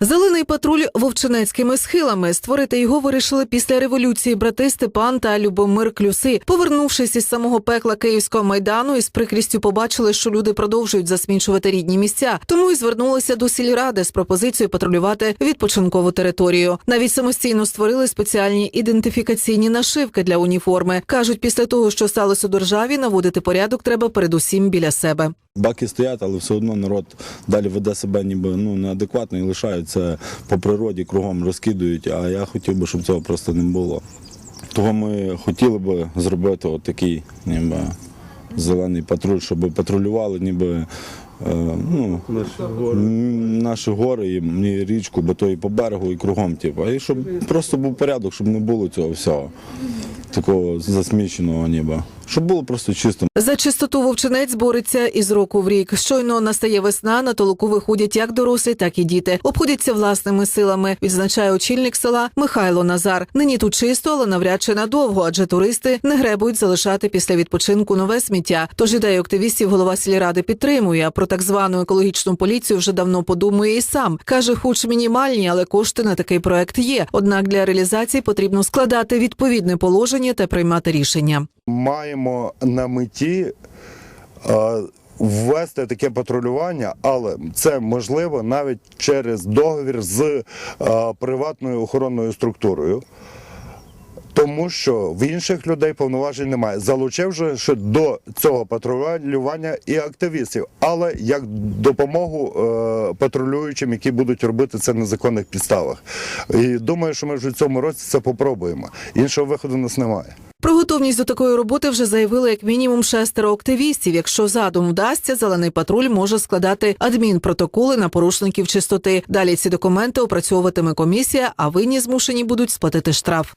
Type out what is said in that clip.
Зелений патруль вовчинецькими схилами створити його вирішили після революції брати Степан та Любомир Клюси. Повернувшись із самого пекла Київського майдану, із прикрістю побачили, що люди продовжують засмічувати рідні місця. Тому й звернулися до сільради з пропозицією патрулювати відпочинкову територію. Навіть самостійно створили спеціальні ідентифікаційні нашивки для уніформи. кажуть, після того, що сталося у державі, наводити порядок треба передусім біля себе. Баки стоять, але все одно народ далі веде себе ніби ну, неадекватно і лишають це по природі, кругом розкидують. А я хотів би, щоб цього просто не було. Того ми хотіли би зробити отакий ніби, зелений патруль, щоб патрулювали ніби. Е, Ну, м, наші гори і річку, бо то і по берегу, і кругом. Типу. І щоб просто був порядок, щоб не було цього всього такого засміченого ніби. Щоб було просто чисто. За чистоту вовчинець бореться із року в рік. Щойно настає весна, на толоку виходять як дорослі, так і діти. Обходяться власними силами, відзначає очільник села Михайло Назар. Нині тут чисто, але навряд чи надовго, адже туристи не гребують залишати після відпочинку нове сміття. Тож ідею активістів голова сільради підтримує. А про так звану екологічну поліцію вже давно подумує і сам. каже, хоч мінімальні, але кошти на такий проект є. Однак для реалізації потрібно складати відповідне положення та приймати рішення. маємо на меті е, ввести таке патрулювання, але це можливо навіть через договір з е, приватною охоронною структурою. Тому що в інших людей повноважень немає. Залучив же ще до цього патрулювання і активістів, але як допомогу е, патрулюючим, які будуть робити це на законних підставах. І думаю, що ми вже в цьому році це попробуємо. Іншого виходу у нас немає. Про готовність до такої роботи вже заявили як мінімум шестеро активістів. Якщо задум вдасться, зелений патруль може складати адмінпротоколи на порушників чистоти. Далі ці документи опрацьовуватиме комісія, а винні змушені будуть сплатити штраф.